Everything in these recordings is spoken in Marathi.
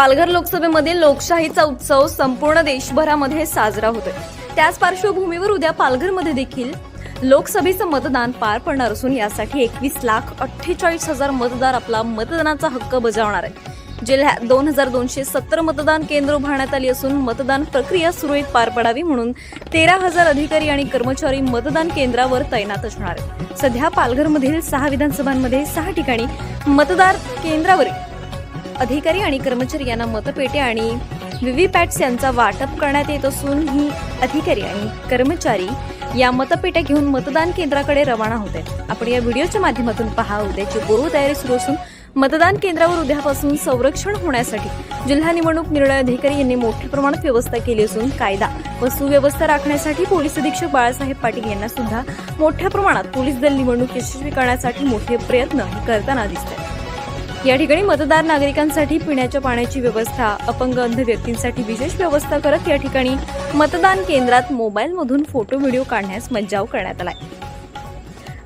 पालघर लोकसभेमध्ये लोकशाहीचा उत्सव संपूर्ण देशभरामध्ये साजरा होतोय. त्याच पार्श्वभूमीवर उद्या पालघरमध्ये देखील लोकसभेचं मतदान पार पडणार असून यासाठी एकवीस लाख अठ्ठेचाळीस हजार मतदार आपला मतदानाचा हक्क बजावणार आहे जिल्ह्यात दोन हजार दोनशे सत्तर मतदान केंद्र उभारण्यात आली असून मतदान प्रक्रिया सुरळीत पार पडावी म्हणून तेरा हजार अधिकारी आणि कर्मचारी मतदान केंद्रावर तैनात असणार सध्या पालघरमधील सहा विधानसभांमध्ये सहा ठिकाणी मतदार केंद्रावरील अधिकारी आणि कर्मचारी यांना मतपेटे आणि व्हीव्हीपॅट्स यांचा वाटप करण्यात येत असून ही अधिकारी आणि कर्मचारी या मतपेट्या घेऊन मतदान केंद्राकडे रवाना होत आहेत. आपण या व्हिडिओच्या माध्यमातून पहा उद्याची पूर्वतयारी सुरू असून मतदान केंद्रावर उद्यापासून संरक्षण होण्यासाठी जिल्हा निवडणूक निर्णय अधिकारी यांनी मोठ्या प्रमाणात व्यवस्था केली असून कायदा व सुव्यवस्था राखण्यासाठी पोलीस अधीक्षक बाळासाहेब पाटील यांना सुद्धा मोठ्या प्रमाणात पोलीस दल निवडणूक यशस्वी करण्यासाठी मोठे प्रयत्न करताना दिसत आहेत. या ठिकाणी मतदार नागरिकांसाठी पिण्याच्या पाण्याची व्यवस्था अपंग अंध व्यक्तींसाठी विशेष व्यवस्था करत या ठिकाणी मतदान केंद्रात मोबाईलमधून फोटो व्हिडिओ काढण्यास मज्जाव करण्यात आलाय.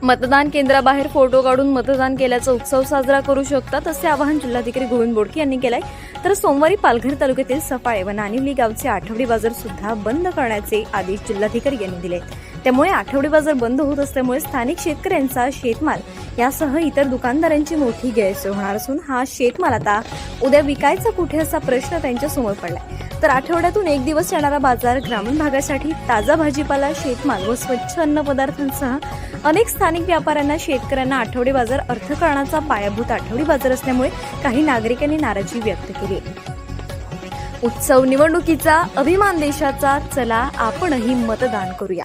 मतदान केंद्राबाहेर फोटो काढून मतदान केल्याचा उत्सव साजरा करू शकतात असे आवाहन जिल्हाधिकारी गोविंद बोडके यांनी केलंय. तर सोमवारी पालघर तालुक्यातील सफाळे व नानिवली गावचे आठवडी बाजार सुद्धा बंद करण्याचे आदेश जिल्हाधिकारी यांनी दिले त्यामुळे आठवडी बाजार बंद होत असल्यामुळे स्थानिक शेतकऱ्यांचा शेतमाल यासह इतर दुकानदारांची मोठी गैरसोय होणार असून हा शेतमाल आता उद्या विकायचा कुठे असा प्रश्न त्यांच्यासमोर पडलाय. तर आठवड्यातून एक दिवस येणारा बाजार ग्रामीण भागासाठी ताजा भाजीपाला शेतमाल व स्वच्छ अन्न पदार्थांसह अनेक स्थानिक व्यापाऱ्यांना शेतकऱ्यांना आठवडी बाजार अर्थकारणाचा पायाभूत आठवडी बाजार असल्यामुळे काही नागरिकांनी नाराजी व्यक्त केली. उत्सव निवडणुकीचा अभिमान देशाचा चला आपणही मतदान करूया.